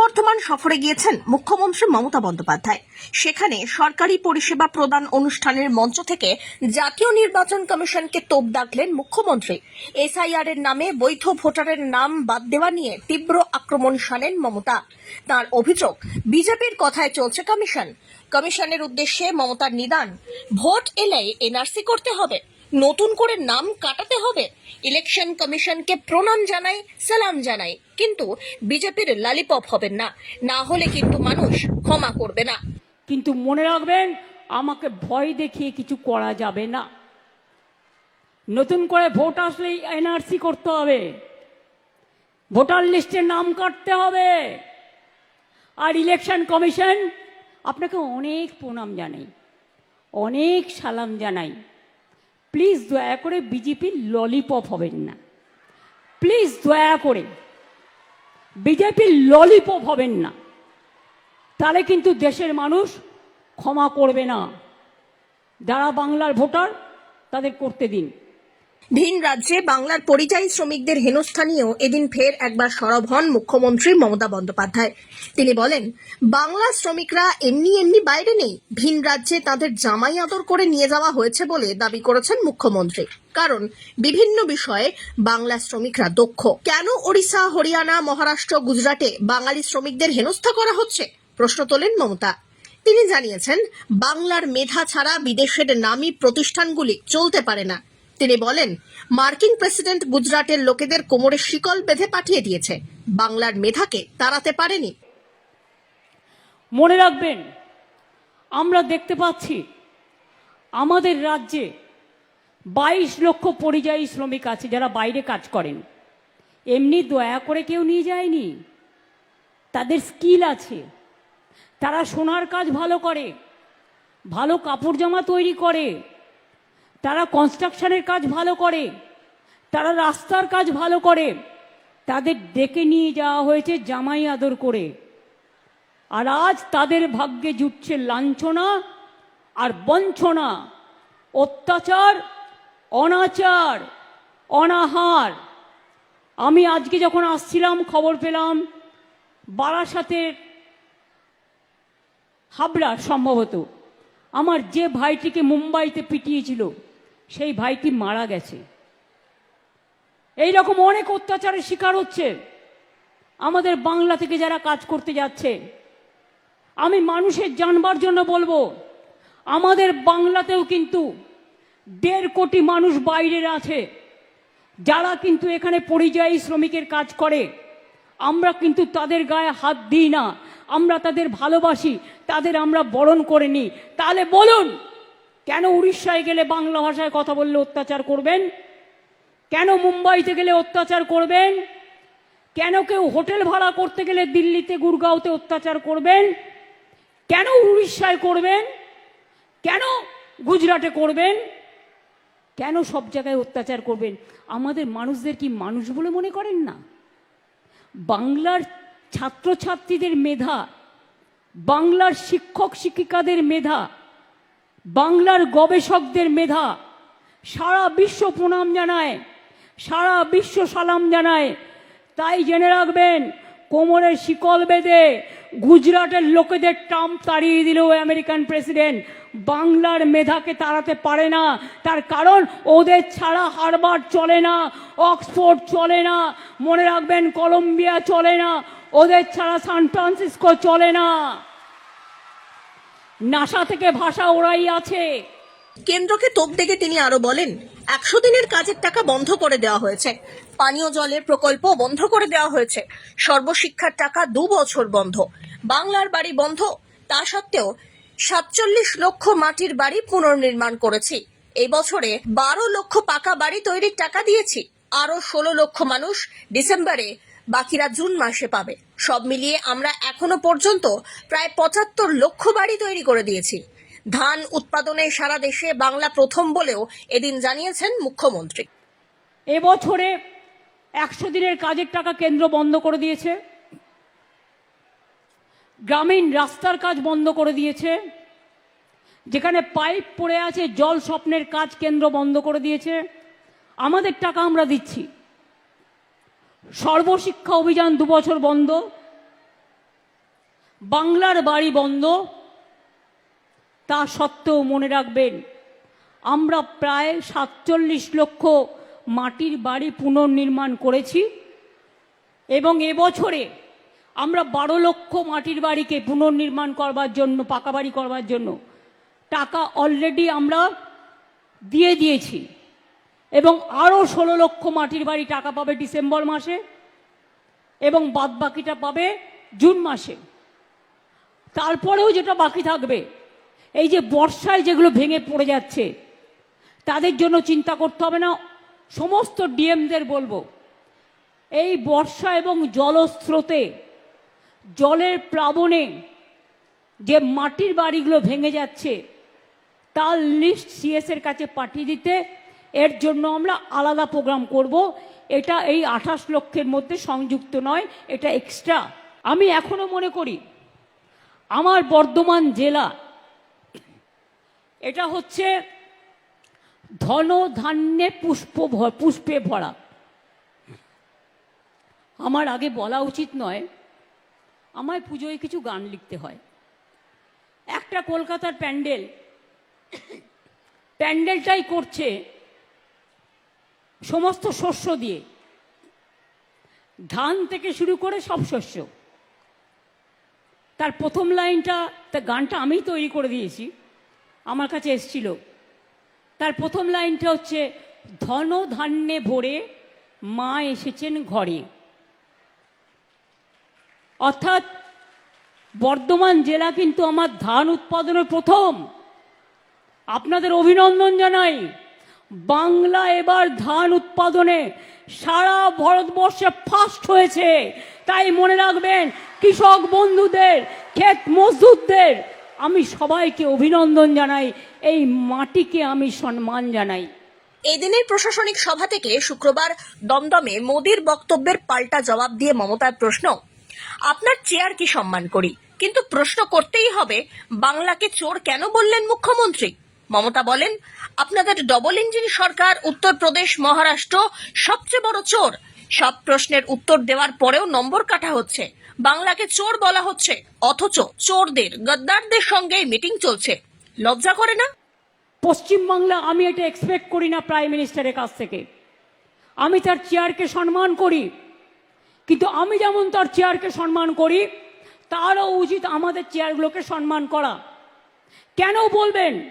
বর্ধমান সফরে গিয়েছেন মুখ্যমন্ত্রী মমতা বন্দ্যোপাধ্যায়। সেখানে সরকারি পরিষেবা প্রদান অনুষ্ঠানের মঞ্চ থেকে জাতীয় নির্বাচন কমিশনকে তোপ দাগলেন মুখ্যমন্ত্রী। এসআইআর এর নামে বৈধ ভোটারের নাম বাদ দেওয়া নিয়ে তীব্র আক্রমণ সানেন মমতা। তার অভিযোগ, বিজেপির কথায় চলছে কমিশন। কমিশনের উদ্দেশ্যে মমতার নিদান। ভোট এলেই এনআরসি করতে হবে। নতুন করে নাম কাটাতে হবে। ইলেকশন কমিশনকে প্রণাম জানাই, সালাম জানাই। কিন্তু বিজেপির লালিপপ হবেন না। না হলে কিন্তু মানুষ ক্ষমা করবে না। কিন্তু মনে রাখবেন, আমাকে ভয় দেখিয়ে কিছু করা যাবে না। নতুন করে ভোট আসলেই এনআরসি করতে হবে। ভোটার লিস্টে নাম কাটতে হবে। আর ইলেকশন কমিশন আপনাকে অনেক প্রণাম জানাই, অনেক সালাম জানাই। প্লিজ দয়া করে বিজেপির ললিপপ হবেন না। প্লিজ দয়া করে বিজেপির ললিপপ হবেন না। তাহলে কিন্তু দেশের মানুষ ক্ষমা করবে না। যারা বাংলার ভোটার, তাদের করতে দিন। ভিন রাজ্যে বাংলার পরিযায়ী শ্রমিকদের হেনস্থা নিয়েও এদিন ফের একবার সরব হন মুখ্যমন্ত্রী মমতা বন্দ্যোপাধ্যায়। তিনি বলেন, বাংলা শ্রমিকরা এমনি এমনি বাইরে নেই। ভিন রাজ্যে তাদের জামাই আদর করে নিয়ে যাওয়া হয়েছে বলে দাবি করেছেন মুখ্যমন্ত্রী। কারণ, বিভিন্ন বিষয়ে বাংলা শ্রমিকরা দক্ষ। কেন ওড়িশা, হরিয়ানা, মহারাষ্ট্র, গুজরাটে বাঙালি শ্রমিকদের হেনস্থা করা হচ্ছে? প্রশ্ন তোলেন মমতা। তিনি জানিয়েছেন, বাংলার মেধা ছাড়া বিদেশের নামী প্রতিষ্ঠানগুলি চলতে পারে না। তিনি বলেন, মার্কিন প্রেসিডেন্ট গুজরাটের লোকেদের কোমরে শিকল বেঁধে পাঠিয়ে দিয়েছে। বাংলার মেধাকে তাড়াতে পারেনি। মনে রাখবেন, আমরা দেখতে পাচ্ছি, আমাদের রাজ্যে বাইশ লক্ষ পরিযায়ী শ্রমিক আছে যারা বাইরে কাজ করেন। এমনি দয়া করে কেউ নিয়ে যায়নি। তাদের স্কিল আছে। তারা সোনার কাজ ভালো করে, ভালো কাপড় জামা তৈরি করে। তারা কনস্ট্রাকশনের কাজ ভালো করে, তারা রাস্তার কাজ ভালো করে, তাদের ডেকে নিয়ে যাওয়া হয়েছে জামাই আদর করে। আর আজ তাদের ভাগ্যে জুটছে লাঞ্ছনা আর বঞ্চনা, অত্যাচার, অনাচার, অনাহার। আমি আজকে যখন আসছিলাম, খবর পেলাম, বারাসাতের হাবড়া সম্ভবত, আমার যে ভাইটিকে মুম্বাইতে পিটিয়েছিল সেই ভাইটি মারা গেছে। এই রকম অনেক অত্যাচারের শিকার হচ্ছে। আমাদের বাংলা থেকে যারা কাজ করতে যাচ্ছে, আমি মানুষের জানবার জন্য বলব, আমাদের বাংলাতেও কিন্তু দেড় কোটি মানুষ বাইরের আছে। যারা কিন্তু এখানে পরিযায়ী শ্রমিকের কাজ করে, আমরা কিন্তু তাদের গায়ে হাত দিই না। আমরা তাদের ভালোবাসি, তাদের আমরা বরণ করে নিই। তাহলে বলুন কেন উড়িষ্যায় গেলে বাংলা ভাষায় কথা বললে অত্যাচার করবেন? কেন মুম্বাইতে গেলে অত্যাচার করবেন? কেন কেউ হোটেল ভাড়া করতে গেলে দিল্লিতে, গুরগাঁওতে অত্যাচার করবেন? কেন উড়িষ্যায় করবেন? কেন গুজরাটে করবেন? কেন সব জায়গায় অত্যাচার করবেন? আমাদের মানুষদের কি মানুষ বলে মনে করেন না? বাংলার ছাত্রছাত্রীদের মেধা, বাংলার শিক্ষক শিক্ষিকাদের মেধা বাংলার গবেষকদের মেধা সারা বিশ্ব প্রণাম জানায়, সারা বিশ্ব সালাম জানায়। তাই জেনে রাখবেন কোমরে শিকল বেঁধে গুজরাটের লোকেদের ট্রাম্প তাড়িয়ে দিল আমেরিকান প্রেসিডেন্ট বাংলার মেধাকে তাড়াতে পারে না। তার কারণ, ওদের ছাড়া হারবার চলে না, অক্সফোর্ড চলে না, মনে রাখবেন কলম্বিয়া চলে না, ওদের ছাড়া সান ফ্রান্সিসকো চলে না। নাসা থেকে ভাষা ওরাই আছে। কেন্দ্রকে তোপ দেখে তিনি আরও বলেন, একশো দিনের কাজের টাকা বন্ধ করে দেওয়া হয়েছে। পানীয় জলের প্রকল্প বন্ধ করে দেওয়া হয়েছে। সর্বশিক্ষার টাকা দু বছর বন্ধ। বাংলার বাড়ি বন্ধ। তা সত্ত্বেও সাতচল্লিশ লক্ষ মাটির বাড়ি পুনর্নির্মাণ করেছি। এই বছরে বারো লক্ষ পাকা বাড়ি তৈরির টাকা দিয়েছি। আরও ষোলো লক্ষ মানুষ ডিসেম্বরে, বাকিরা জুন মাসে পাবে। সব মিলিয়ে আমরা এখনও পর্যন্ত প্রায় পঁচাত্তর লক্ষ বাড়ি তৈরি করে দিয়েছি। ধান উৎপাদনে সারা দেশে বাংলা প্রথম বলেও এদিন জানিয়েছেন মুখ্যমন্ত্রী। এবছরে একশো দিনের কাজের টাকা কেন্দ্র বন্ধ করে দিয়েছে। গ্রামীণ রাস্তার কাজ বন্ধ করে দিয়েছে। যেখানে পাইপ পড়ে আছে, জল স্বপ্নের কাজ কেন্দ্র বন্ধ করে দিয়েছে। আমাদের টাকা আমরা দিচ্ছি। সর্বশিক্ষা অভিযান দু বছর বন্ধ। বাংলার বাড়ি বন্ধ। তা সত্ত্বেও মনে রাখবেন, আমরা প্রায় সাতচল্লিশ লক্ষ মাটির বাড়ি পুনর্নির্মাণ করেছি এবং এবছরে আমরা বারো লক্ষ মাটির বাড়িকে পুনর্নির্মাণ করবার জন্য, পাকা বাড়ি করবার জন্য টাকা অলরেডি আমরা দিয়ে দিয়েছি। এবং আরও ষোলো লক্ষ মাটির বাড়ি টাকা পাবে ডিসেম্বর মাসে, এবং বাদ বাকিটা পাবে জুন মাসে। তারপরেও যেটা বাকি থাকবে, এই যে বর্ষায় যেগুলো ভেঙে পড়ে যাচ্ছে, তাদের জন্য চিন্তা করতে হবে না, সমস্ত ডিএমদের বলব, এই বর্ষা এবং জলস্রোতে, জলের প্লাবনে যে মাটির বাড়িগুলো ভেঙে যাচ্ছে, তার লিস্ট সিএস এর কাছে পাঠিয়ে দিতে এর জন্য আমরা আলাদা প্রোগ্রাম করব। এটা এই আঠাশ লক্ষের মধ্যে সংযুক্ত নয়, এটা এক্সট্রা আমি এখনও মনে করি, আমার বর্ধমান জেলা, এটা হচ্ছে ধন ধান্যে পুষ্প পুষ্পে ভরা। আমার আগে বলা উচিত নয়, আমায় পুজোয় কিছু গান লিখতে হয়। একটা কলকাতার প্যান্ডেল, প্যান্ডেলটাই করছে সমস্ত শস্য দিয়ে। ধান থেকে শুরু করে সব শস্য। তার প্রথম লাইনটা তা গানটা আমিই তৈরি করে দিয়েছি। আমার কাছে এসছিল। তার প্রথম লাইনটা হচ্ছে, ধন ধান্যে ভরে মা এসেছেন ঘরে। অর্থাৎ, বর্ধমান জেলা কিন্তু আমার ধান উৎপাদনের প্রথম। আপনাদের অভিনন্দন জানাই। বাংলা এবার ধান উৎপাদনে সারা ভারতবর্ষে ফার্স্ট হয়েছে। তাই মনে রাখবেন, কৃষক বন্ধুদের, ক্ষেত মজদুরদের, আমি সবাইকে অভিনন্দন জানাই, এই মাটিকে আমি সম্মান জানাই। এদিনের প্রশাসনিক সভা থেকে শুক্রবার দমদমে মোদির বক্তব্যের পাল্টা জবাব দিয়ে মমতার প্রশ্ন, আপনার চেয়ার কি সম্মান করি? কিন্তু প্রশ্ন করতেই হবে, বাংলাকে চোর কেন বললেন মুখ্যমন্ত্রী? মমতা বলেন, আপনাদের ডবল ইঞ্জিন সরকার, উত্তরপ্রদেশ, মহারাষ্ট্র, সবচেয়ে বড় চোর। সব প্রশ্নের উত্তর দেওয়ার পরেও নম্বর কাটা হচ্ছে। বাংলাকে চোর বলা হচ্ছে, অথচ চোরদের, গদ্দারদের সঙ্গে মিটিং চলছে। লজ্জা করে না? পশ্চিমবাংলা আমি এটা এক্সপেক্ট করি না প্রাইম মিনিস্টারের কাছ থেকে। আমি তার চেয়ারকে সম্মান করি। কিন্তু আমি যেমন তার চেয়ারকে সম্মান করি, তারও উচিত আমাদের চেয়ারগুলোকে সম্মান করা। কেন বলবেন?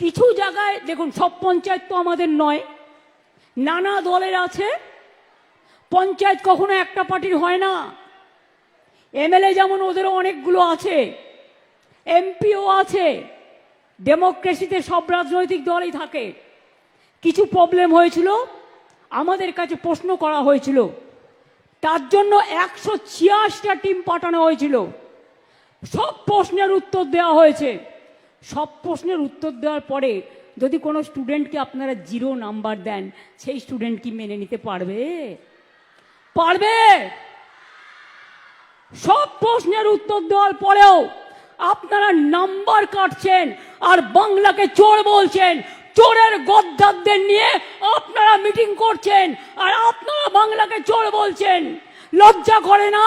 কিছু জায়গায়, দেখুন, সব পঞ্চায়েত তো আমাদের নয়, নানা দলের আছে, পঞ্চায়েত কখনো একটা পার্টির হয় না। এমএলএ যেমন ওদেরও অনেকগুলো আছে, এমপিও আছে, ডেমোক্রেসিতে সব রাজনৈতিক দলই থাকে। কিছু প্রবলেম হয়েছিল, আমাদের কাছে প্রশ্ন করা হয়েছিল। তার জন্য একশো টিম পাঠানো হয়েছিল। সব প্রশ্নের উত্তর দেওয়া হয়েছে। সব প্রশ্নের উত্তর দেওয়ার পরে যদি কোনো স্টুডেন্টকে আপনারা জিরো নাম্বার দেন, সেই স্টুডেন্ট কি মেনে নিতে পারবে? পারবে! সব প্রশ্নের উত্তর দেওয়ার পরেও আপনারা নাম্বার কাটছেন আর বাংলাকে চোর বলছেন। চোরের গদ্দারদের নিয়ে আপনারা মিটিং করছেন আর আপনারা বাংলাকে চোর বলছেন। লজ্জা করে না?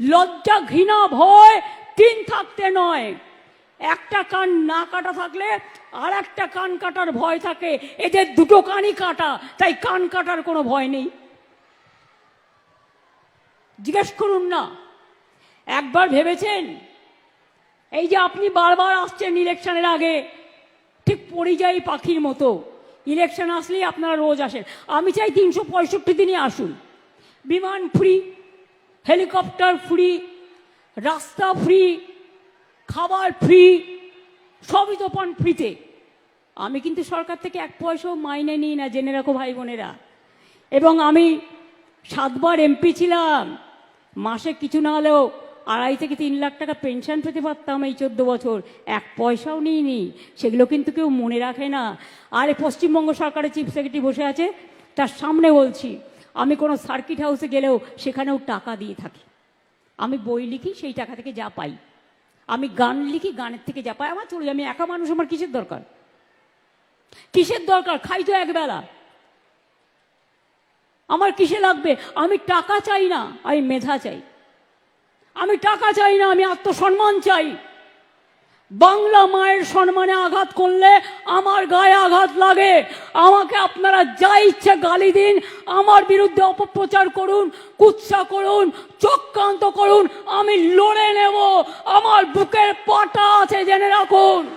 লজ্জা ঘৃণা ভয় তিন থাকতে নয়। একটা কান না কাটা থাকলে আর একটা কান কাটার ভয় থাকে। এদের দুটো কানই কাটা, তাই কান কাটার কোনো ভয় নেই। জিজ্ঞেস করুন না। একবার ভেবেছেন? এই যে আপনি বারবার আসছেন ইলেকশনের আগে, ঠিক পরিযায়ী পাখির মতো। ইলেকশন আসলেই আপনারা রোজ আসেন আমি চাই তিনশো পঁয়ষট্টি দিনই আসুন। বিমান ফ্রি, হেলিকপ্টার ফ্রি রাস্তা ফ্রি খাবার ফ্রি সবই তো পান ফ্রিতে আমি কিন্তু সরকার থেকে এক পয়সাও মাইনে নিই না, জেনে রাখো ভাই বোনেরা। এবং আমি সাতবার এমপি ছিলাম। মাসে কিছু না হলেও আড়াই থেকে তিন লাখ টাকা পেনশন পেতে পারতাম এই চোদ্দ বছর। এক পয়সাও নিইনি। সেগুলো কিন্তু কেউ মনে রাখে না। আর পশ্চিমবঙ্গ সরকারের চিফ সেক্রেটারি বসে আছে, তার সামনে বলছি, আমি কোনো সার্কিট হাউসে গেলেও সেখানেও টাকা দিয়ে থাকি। আমি বই লিখি, সেই টাকা থেকে যা পাই। আমি গান লিখি, গানের থেকে যা পাই, আমার চলে আমি একা মানুষ, আমার কিসের দরকার? কিসের দরকার? খাই তো একবেলা। আমার কিসে লাগবে? আমি টাকা চাই না, আমি মেধা চাই। আমি টাকা চাই না, আমি আত্মসম্মান চাই। বাংলা মায়ের সম্মানে আঘাত করলে আমার গায়ে আঘাত লাগে। আমাকে আপনারা যা ইচ্ছে গালি দিন, আমার বিরুদ্ধে অপপ্রচার করুন, কুৎসা করুন, চক্রান্ত করুন, আমি লড়ে নেব। আমার বুকের পাটা আছে, জেনে রাখুন।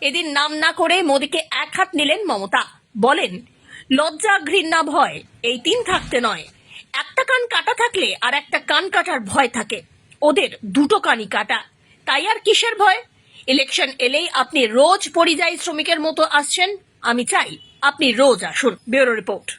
এদিন নাম না করে মোদীকে এক হাত নিলেন মমতা। বলেন, লজ্জা, ঘৃণা, ভয়, এই তিন থাকতে নয়। একটা কান কাটা থাকলে আর একটা কান কাটার ভয় থাকে। ওদের দুটো কানি কাটা। তাই আর কিসের ভয়? ইলেকশন এলেই আপনি রোজ পরিযায়ী শ্রমিকের মতো আসছেন। আমি চাই আপনি রোজ আসুন। Bureau report.